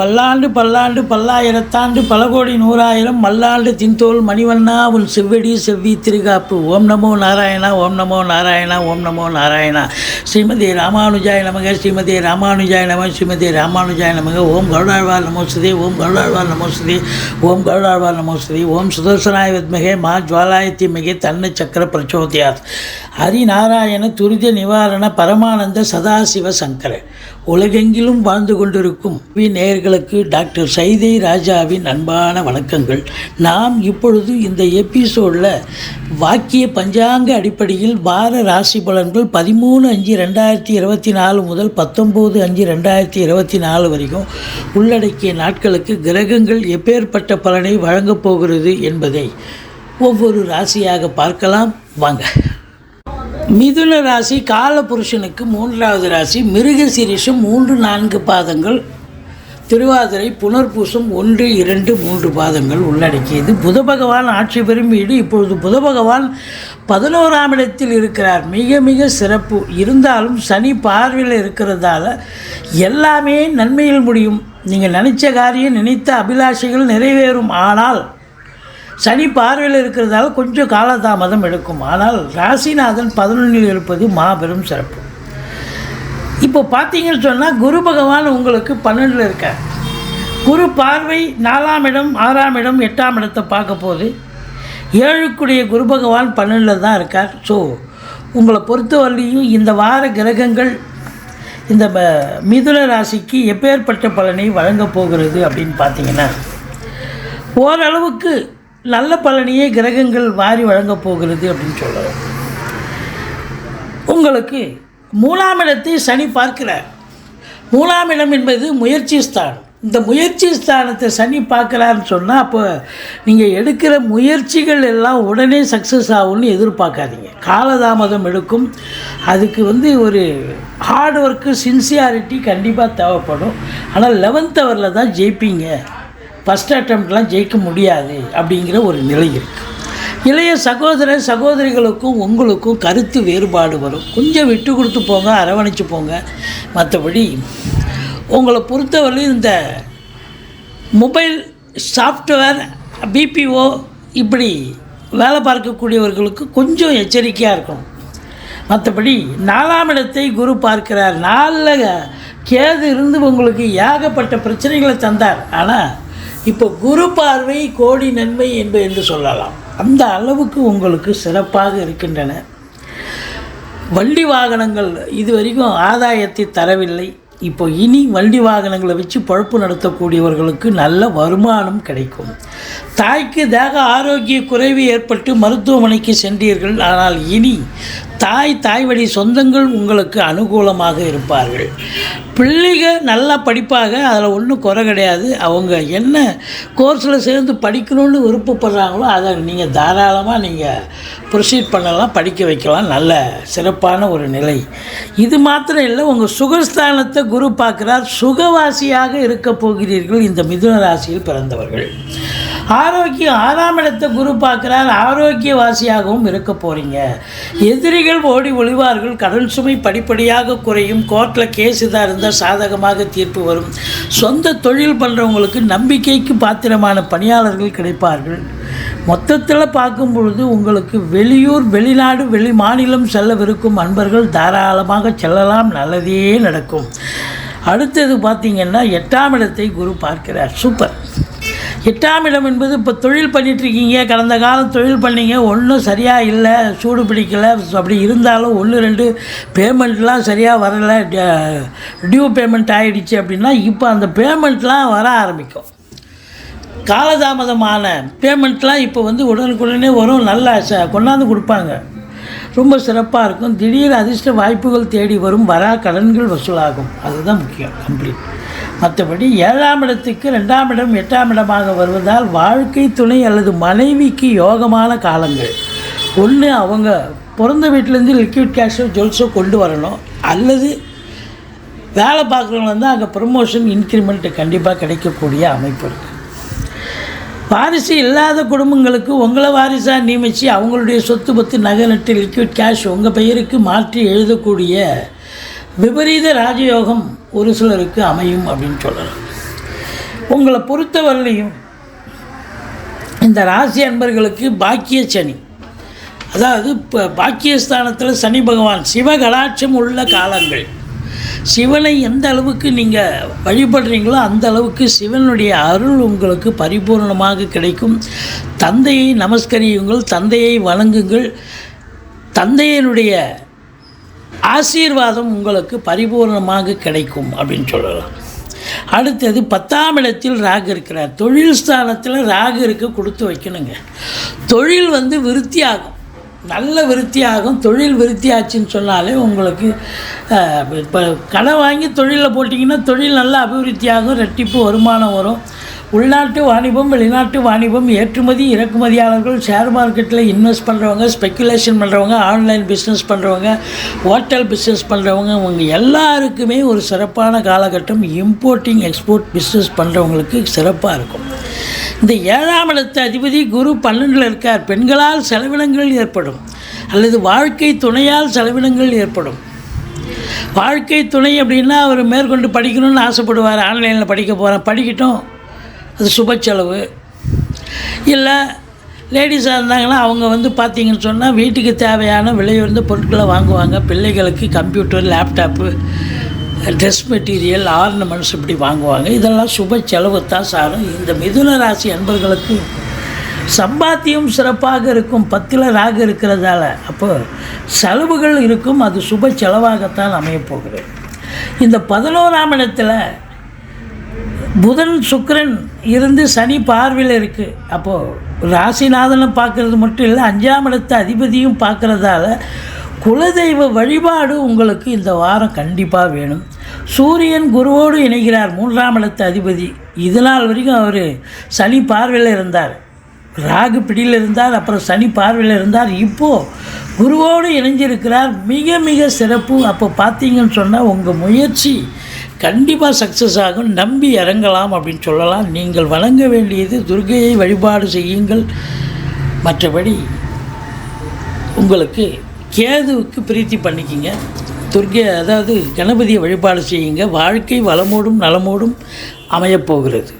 பல்லாண்டு பல்லாண்டு பல்லாயிரத்தாண்டு பல கோடி நூறாயிரம் மல்லாண்டு தின்தோல் மணிவண்ணா உன் செவ்வடி செவ்வி திருகாப்பு. ஓம் நமோ நாராயணா ஓம் நமோ நாராயணா ஓம் நமோ நாராயணா. ஸ்ரீமதி ராமானுஜாய நமக ஸ்ரீமதி ராமானுஜாய நம ஸ்ரீமதி ராமானுஜாய நமக. ஓம் கருடாழ்வார் நமோஸ்தே ஓம் கருடாழ்வார் நமோஸ்தே ஓம் கருடாழ்வார் நமோஸ்தே ஓம் சுதர்சனாய வித்மகே மா ஜுவாலாயத்தி மிகே தன்ன சக்கர பிரச்சோதயாத். ஹரிநாராயண துரித நிவாரண பரமானந்த சதாசிவ சங்கர. உலகெங்கிலும் வாழ்ந்து கொண்டிருக்கும் வி நேயர்களுக்கு டாக்டர் சைதை ராஜாவின் அன்பான வணக்கங்கள். நாம் இப்பொழுது இந்த எபிசோடில் வாக்கிய பஞ்சாங்க அடிப்படையில் வார ராசி பலன்கள் பதிமூணு அஞ்சு ரெண்டாயிரத்தி இருபத்தி நாலு முதல் பத்தொம்போது அஞ்சு ரெண்டாயிரத்தி இருபத்தி நாலு வரைக்கும் உள்ளடக்கிய நாட்களுக்கு கிரகங்கள் எப்பேற்பட்ட பலனை வழங்கப் போகிறது என்பதை ஒவ்வொரு ராசியாக பார்க்கலாம். வாங்க. மிதுன ராசி காலபுருஷனுக்கு மூன்றாவது ராசி மிருக சிரிஷம் மூன்று நான்கு பாதங்கள் திருவாதிரை புனர்பூசம் ஒன்று இரண்டு மூன்று பாதங்கள் உள்ளடக்கியது. புத பகவான் ஆட்சி பெறும் வீடு இப்பொழுது புத பகவான் பதினோராம் இடத்தில் இருக்கிறார். மிக மிக சிறப்பு. இருந்தாலும் சனி பார்வையில் இருக்கிறதால எல்லாமே நன்மையில் முடியும். நீங்கள் நினைச்ச காரியம் நினைத்த அபிலாஷைகள் நிறைவேறும். ஆனால் சனி பார்வையில் இருக்கிறதால கொஞ்சம் காலதாமதம் எடுக்கும். ஆனால் ராசிநாதன் பதினொன்றில் இருப்பது மாபெரும் சிறப்பு. இப்போ பார்த்தீங்கன்னு சொன்னால் குரு பகவான் உங்களுக்கு பன்னெண்டில் இருக்கார். குரு பார்வை நாலாம் இடம் ஆறாம் இடம் எட்டாம் இடத்தை பார்க்க போது ஏழுக்குடைய குரு பகவான் பன்னெண்டில் தான் இருக்கார். ஸோ உங்களை பொறுத்தவரையிலையும் இந்த வார கிரகங்கள் இந்த ம- மிதுன ராசிக்கு எப்பேற்பட்ட பலனை வழங்கப் போகிறது அப்படின்னு பார்த்தீங்கன்னா ஓரளவுக்கு நல்ல பலனையே கிரகங்கள் வாரி வழங்கப் போகிறது அப்படின்னு சொல்கிறோம் உங்களுக்கு மூலாம் இடத்தை சனி பார்க்கிறார். மூலாம் இடம் என்பது முயற்சி ஸ்தானம். இந்த முயற்சி ஸ்தானத்தை சனி பார்க்கலான்னு சொன்னால் அப்போ நீங்கள் எடுக்கிற முயற்சிகள் எல்லாம் உடனே சக்ஸஸ் ஆகும்னு எதிர்பார்க்காதீங்க. காலதாமதம் எடுக்கும். அதுக்கு வந்து ஒரு ஹார்ட் ஒர்க்கு சின்சியாரிட்டி கண்டிப்பாக தேவைப்படும். ஆனால் லெவன்த் ஹவரில் தான் ஜெயிப்பீங்க. ஃபஸ்ட் அட்டம்ப்ட்லாம் ஜெயிக்க முடியாது அப்படிங்கிற ஒரு நிலை இருக்குது இளைய சகோதர சகோதரிகளுக்கும் உங்களுக்கும் கருத்து வேறுபாடு வரும். கொஞ்சம் விட்டு கொடுத்து போங்க அரவணைச்சு போங்க. மற்றபடி உங்களை பொறுத்தவரையும் இந்த மொபைல் சாஃப்ட்வேர் பிபிஓ இப்படி வேலை பார்க்கக்கூடியவர்களுக்கு கொஞ்சம் எச்சரிக்கையாக இருக்கணும். மற்றபடி நாலாம் இடத்தை குரு பார்க்கிறார். நாளில் கேது இருந்து உங்களுக்கு ஏகப்பட்ட பிரச்சனைகளை தந்தார். ஆனால் இப்போ குரு பார்வை கோடி நன்மை என்பது என்று சொல்லலாம். அந்த அளவுக்கு உங்களுக்கு சிறப்பாக இருக்கின்றன. வண்டி வாகனங்கள் இது வரைக்கும் ஆதாயத்தை தரவில்லை. இப்போ இனி வண்டி வாகனங்களை வச்சு பழப்பு நடத்தக்கூடியவர்களுக்கு நல்ல வருமானம் கிடைக்கும். தாய்க்கு தேக ஆரோக்கிய குறைவு ஏற்பட்டு மருத்துவமனைக்கு சென்றீர்கள். ஆனால் இனி தாய் தாய் வழி சொந்தங்கள் உங்களுக்கு அனுகூலமாக இருப்பார்கள். பிள்ளைகள் நல்லா படிப்பாக அதில் ஒன்றும் குறை கிடையாது. அவங்க என்ன கோர்ஸில் சேர்ந்து படிக்கணும்னு விருப்பப்படுறாங்களோ அதை நீங்கள் தாராளமாக நீங்கள் ப்ரொசீட் பண்ணலாம் படிக்க வைக்கலாம். நல்ல சிறப்பான ஒரு நிலை. இது மாத்திரம் இல்லை உங்கள் சுகஸ்தானத்தை குரு பார்க்குறார். சுகவாசியாக இருக்க போகிறீர்கள். இந்த மிதுன ராசியில் பிறந்தவர்கள். ஆரோக்கியம் ஆறாம் இடத்தை குரு பார்க்குறார். ஆரோக்கியவாசியாகவும் இருக்க போகிறீங்க எதிரிகள் ஓடி ஒளிவார்கள். கடல் சுமை படிப்படியாக குறையும். கோர்ட்டில் கேஸ் இதாக இருந்தால் சாதகமாக தீர்ப்பு வரும். சொந்த தொழில் பண்ணுறவங்களுக்கு நம்பிக்கைக்கு பாத்திரமான பணியாளர்கள் கிடைப்பார்கள். மொத்தத்தில் பார்க்கும் பொழுது உங்களுக்கு வெளியூர் வெளிநாடு வெளி மாநிலம் செல்லவிருக்கும் அன்பர்கள் தாராளமாக செல்லலாம். நல்லதே நடக்கும். அடுத்தது பார்த்தீங்கன்னா எட்டாம் இடத்தை குரு பார்க்கிறார். சூப்பர். எட்டாம் இடம் என்பது இப்போ தொழில் பண்ணிகிட்ருக்கீங்க கடந்த காலம் தொழில் பண்ணீங்க. ஒன்றும் சரியாக இல்லை. சூடு பிடிக்கலை. அப்படி இருந்தாலும் ஒன்று ரெண்டு பேமெண்ட்லாம் சரியாக வரலை. டியூ பேமெண்ட் ஆகிடுச்சு அப்படின்னா இப்போ அந்த பேமெண்ட்லாம் வர ஆரம்பிக்கும். காலதாமதமான பேமெண்ட்லாம் இப்போ வந்து உடனுக்குடனே வரும். நல்லா ச கொண்டாந்து கொடுப்பாங்க. ரொம்ப சிறப்பாக இருக்கும். திடீர் அதிர்ஷ்ட வாய்ப்புகள் தேடி வரும். வரா கடன்கள் வசூலாகும். அதுதான் முக்கியம். கம்ப்ளீட். மற்றபடி ஏழாம் இடத்துக்கு ரெண்டாம் இடம் எட்டாம் இடமாக வருவதால் வாழ்க்கை துணை அல்லது மனைவிக்கு யோகமான காலங்கள். ஒன்று அவங்க பிறந்த வீட்டிலேருந்து லிக்விட் கேஷோ ஜுவல்ஸோ கொண்டு வரணும். அல்லது வேலை பார்க்குறவங்க வந்து அங்கே ப்ரமோஷன் இன்க்ரிமெண்ட்டு கண்டிப்பாக கிடைக்கக்கூடிய அமைப்பு இருக்குது வாரிசு இல்லாத குடும்பங்களுக்கு உங்களை வாரிசாக நியமித்து அவங்களுடைய சொத்து பத்து நகை நட்டு லிக்விட் கேஷ் உங்கள் பெயருக்கு மாற்றி எழுதக்கூடிய விபரீத ராஜயோகம் ஒரு சிலருக்கு அமையும் அப்படின்னு சொல்லலாம். உங்களை பொறுத்தவரையிலையும் இந்த ராசி அன்பர்களுக்கு பாக்கிய சனி. அதாவது இப்போ பாக்கியஸ்தானத்தில் சனி பகவான் சிவகலாட்சம் உள்ள காலங்கள். சிவனை எந்த அளவுக்கு நீங்கள் வழிபடுறீங்களோ அந்த அளவுக்கு சிவனுடைய அருள் உங்களுக்கு பரிபூர்ணமாக கிடைக்கும். தந்தையை நமஸ்கரியுங்கள் தந்தையை வணங்குங்கள். தந்தையினுடைய ஆசீர்வாதம் உங்களுக்கு பரிபூர்ணமாக கிடைக்கும் அப்படின்னு சொல்லலாம். அடுத்தது பத்தாம் இடத்தில் ராகு இருக்கிறார். தொழில் ஸ்தானத்தில் ராகு இருக்க கொடுத்து வைக்கணுங்க. தொழில் வந்து விருத்தியாகும். நல்ல விருத்தியாகும். தொழில் விருத்தியாச்சுன்னு சொன்னாலே உங்களுக்கு இப்போ கடன் வாங்கி தொழிலில் போட்டிங்கன்னா தொழில் நல்லா அபிவிருத்தியாகும் ரெட்டிப்பு வருமானம் வரும். உள்நாட்டு வாணிபம் வெளிநாட்டு வாணிபம் ஏற்றுமதி இறக்குமதியாளர்கள் ஷேர் மார்க்கெட்டில் இன்வெஸ்ட் பண்ணுறவங்க ஸ்பெக்குலேஷன் பண்ணுறவங்க ஆன்லைன் பிஸ்னஸ் பண்ணுறவங்க ஹோட்டல் பிஸ்னஸ் பண்ணுறவங்க இவங்க எல்லாருக்குமே ஒரு சிறப்பான காலகட்டம் இம்போர்ட்டிங் எக்ஸ்போர்ட் பிஸ்னஸ் பண்ணுறவங்களுக்கு சிறப்பாக இருக்கும். இந்த ஏழாம் இடத்து அதிபதி குரு பன்னெண்டில் இருக்கார். பெண்களால் செலவினங்கள் ஏற்படும். அல்லது வாழ்க்கை துணையால் செலவினங்கள் ஏற்படும். வாழ்க்கை துணை அப்படின்னா அவர் மேற்கொண்டு படிக்கணும்னு ஆசைப்படுவார். ஆன்லைனில் படிக்க போகிறேன் படிக்கட்டும். அது சுப செலவு இல்லை லேடிஸாக இருந்தாங்கன்னா அவங்க வந்து பார்த்திங்கன்னு சொன்னால் வீட்டுக்கு தேவையான விலையுயர்ந்த பொருட்களை வாங்குவாங்க. பிள்ளைகளுக்கு computer laptop dress material ornaments இப்படி வாங்குவாங்க. இதெல்லாம் சுப செலவு தான் சாரும். இந்த மிதுன ராசி அன்பர்களுக்கு சம்பாத்தியம் சிறப்பாக இருக்கும் பத்தில் ராக இருக்கிறதால. அப்போ செலவுகள் இருக்கும் அது சுப செலவாகத்தான் அமையப் போகிறது இந்த பதினோராம் இடத்துல புதன் சுக்கரன் இருந்து சனி பார்வையில் இருக்குது அப்போது ராசிநாதனை பார்க்குறது மட்டும் இல்லை அஞ்சாம் இடத்து அதிபதியும் பார்க்குறதால குலதெய்வ வழிபாடு உங்களுக்கு இந்த வாரம் கண்டிப்பாக வேணும். சூரியன் குருவோடு இணைகிறார் மூன்றாம் இடத்து அதிபதி. இது நாள் வரைக்கும் அவர் சனி பார்வையில் இருந்தார். ராகு பிடியில் இருந்தார் அப்புறம் சனி பார்வையில் இருந்தார். இப்போது குருவோடு இணைஞ்சிருக்கிறார். மிக மிக சிறப்பு. அப்போ பார்த்தீங்கன்னு சொன்னால் உங்கள் முயற்சி கண்டிப்பாக சக்ஸஸ் ஆகும். நம்பி இறங்கலாம் அப்படின்னு சொல்லலாம். நீங்கள் வணங்க வேண்டியது துர்கையை வழிபாடு செய்யுங்கள். மற்றபடி உங்களுக்கு கேதுவுக்கு பிரீத்தி பண்ணிக்கிங்க. துர்கை அதாவது கணபதியை வழிபாடு செய்யுங்க. வாழ்க்கை வளமோடும் நலமோடும் அமையப்போகிறது